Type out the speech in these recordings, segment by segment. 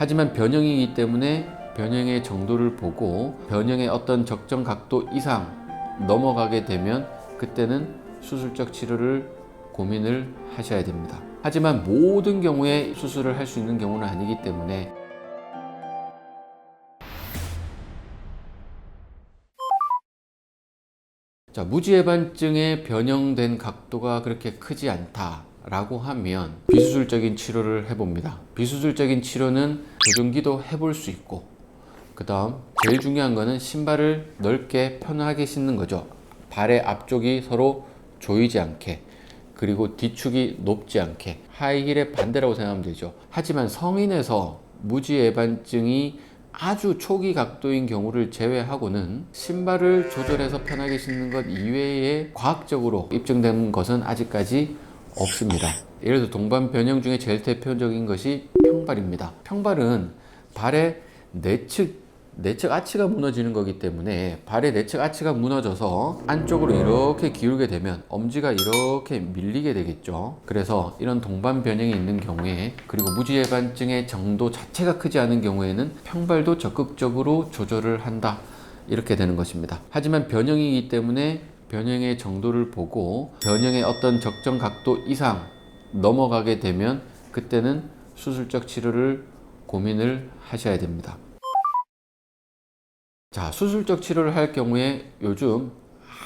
하지만 변형이기 때문에 변형의 정도를 보고 변형의 어떤 적정 각도 이상 넘어가게 되면 그때는 수술적 치료를 고민을 하셔야 됩니다. 하지만 모든 경우에 수술을 할 수 있는 경우는 아니기 때문에 자, 무지해반증의 변형된 각도가 그렇게 크지 않다 라고 하면 비수술적인 치료를 해봅니다. 비수술적인 치료는 교정기도 해볼 수 있고 그 다음 제일 중요한 거는 신발을 넓게 편하게 신는 거죠. 발의 앞쪽이 서로 조이지 않게 그리고 뒤축이 높지 않게 하이힐의 반대라고 생각하면 되죠. 하지만 성인에서 무지해반증이 아주 초기 각도인 경우를 제외하고는 신발을 조절해서 편하게 신는 것 이외에 과학적으로 입증된 것은 아직까지 없습니다. 예를 들어 동반 변형 중에 제일 대표적인 것이 평발입니다. 평발은 발의 내측 내측 아치가 무너지는 거기 때문에 발의 내측 아치가 무너져서 안쪽으로 이렇게 기울게 되면 엄지가 이렇게 밀리게 되겠죠. 그래서 이런 동반 변형이 있는 경우에 그리고 무지해반증의 정도 자체가 크지 않은 경우에는 평발도 적극적으로 조절을 한다. 이렇게 되는 것입니다. 하지만 변형이기 때문에 변형의 정도를 보고 변형의 어떤 적정 각도 이상 넘어가게 되면 그때는 수술적 치료를 고민을 하셔야 됩니다. 자, 수술적 치료를 할 경우에 요즘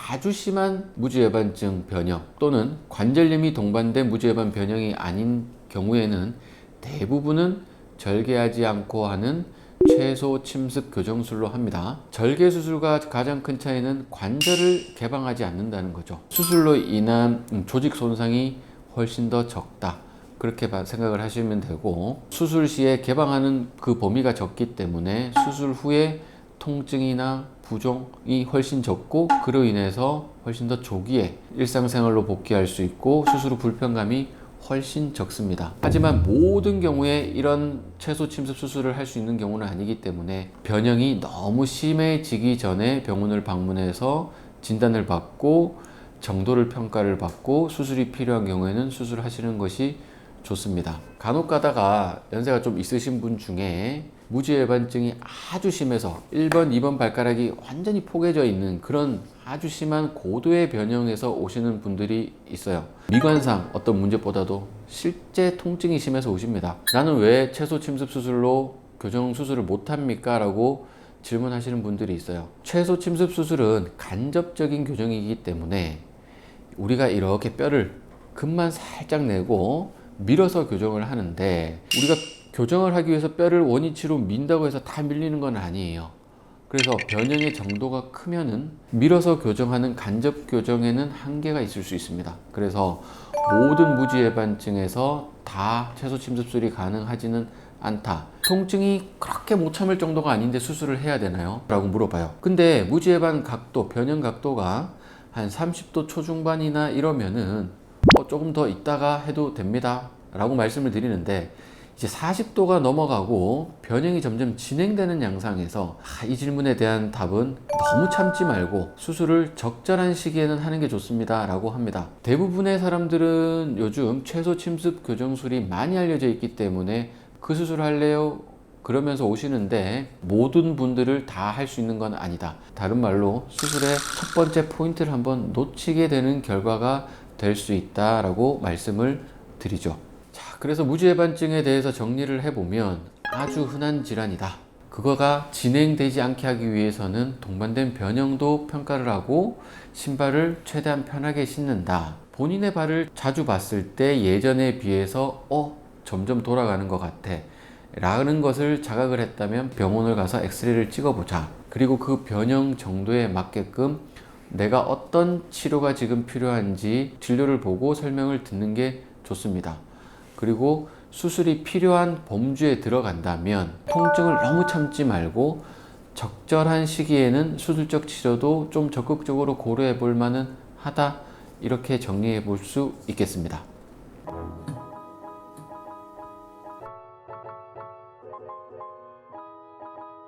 아주 심한 무지해반증 변형 또는 관절염이 동반된 무지해반 변형이 아닌 경우에는 대부분은 절개하지 않고 하는 최소 침습 교정술로 합니다. 절개 수술과 가장 큰 차이는 관절을 개방하지 않는다는 거죠. 수술로 인한 음, 조직 손상이 훨씬 더 적다. 그렇게 봐- 생각을 하시면 되고 수술 시에 개방하는 그 범위가 적기 때문에 수술 후에 통증이나 부종이 훨씬 적고 그로 인해서 훨씬 더 조기에 일상생활로 복귀할 수 있고 수술 후 불편감이 훨씬 적습니다. 하지만 모든 경우에 이런 최소 침습 수술을 할 수 있는 경우는 아니기 때문에 변형이 너무 심해지기 전에 병원을 방문해서 진단을 받고 정도를 평가를 받고 수술이 필요한 경우에는 수술하시는 것이 좋습니다. 간혹 가다가 연세가 좀 있으신 분 중에 무지해반증이 아주 심해서 1번, 2번 발가락이 완전히 포개져 있는 그런 아주 심한 고도의 변형에서 오시는 분들이 있어요. 미관상 어떤 문제보다도 실제 통증이 심해서 오십니다. 나는 왜 최소 침습 수술로 교정 수술을 못 합니까? 라고 질문하시는 분들이 있어요. 최소 침습 수술은 간접적인 교정이기 때문에 우리가 이렇게 뼈를 금만 살짝 내고 밀어서 교정을 하는데 우리가 교정을 하기 위해서 뼈를 원위치로 민다고 해서 다 밀리는 건 아니에요. 그래서 변형의 정도가 크면은 밀어서 교정하는 간접 교정에는 한계가 있을 수 있습니다. 그래서 모든 무지해반증에서 다 최소 침습술이 가능하지는 않다. 통증이 그렇게 못 참을 정도가 아닌데 수술을 해야 되나요? 라고 물어봐요. 근데 무지해반 각도, 변형 각도가 한 30도 초중반이나 이러면은 어, 조금 더 있다가 해도 됩니다. 라고 말씀을 드리는데 이제 40도가 넘어가고 변형이 점점 진행되는 양상에서 아, 이 질문에 대한 답은 너무 참지 말고 수술을 적절한 시기에는 하는 게 좋습니다. 라고 합니다. 대부분의 사람들은 요즘 최소 침습 교정술이 많이 알려져 있기 때문에 그 수술 할래요? 그러면서 오시는데 모든 분들을 다 할 수 있는 건 아니다. 다른 말로 수술의 첫 번째 포인트를 한번 놓치게 되는 결과가 될 수 있다 라고 말씀을 드리죠. 자, 그래서 무지해반증에 대해서 정리를 해보면 아주 흔한 질환이다. 그거가 진행되지 않게 하기 위해서는 동반된 변형도 평가를 하고 신발을 최대한 편하게 신는다. 본인의 발을 자주 봤을 때 예전에 비해서 어 점점 돌아가는 것 같아. 라는 것을 자각을 했다면 병원을 가서 엑스레이를 찍어보자. 그리고 그 변형 정도에 맞게끔 내가 어떤 치료가 지금 필요한지 진료를 보고 설명을 듣는 게 좋습니다. 그리고 수술이 필요한 범주에 들어간다면 통증을 너무 참지 말고 적절한 시기에는 수술적 치료도 좀 적극적으로 고려해 볼 만은 하다. 이렇게 정리해 볼 수 있겠습니다.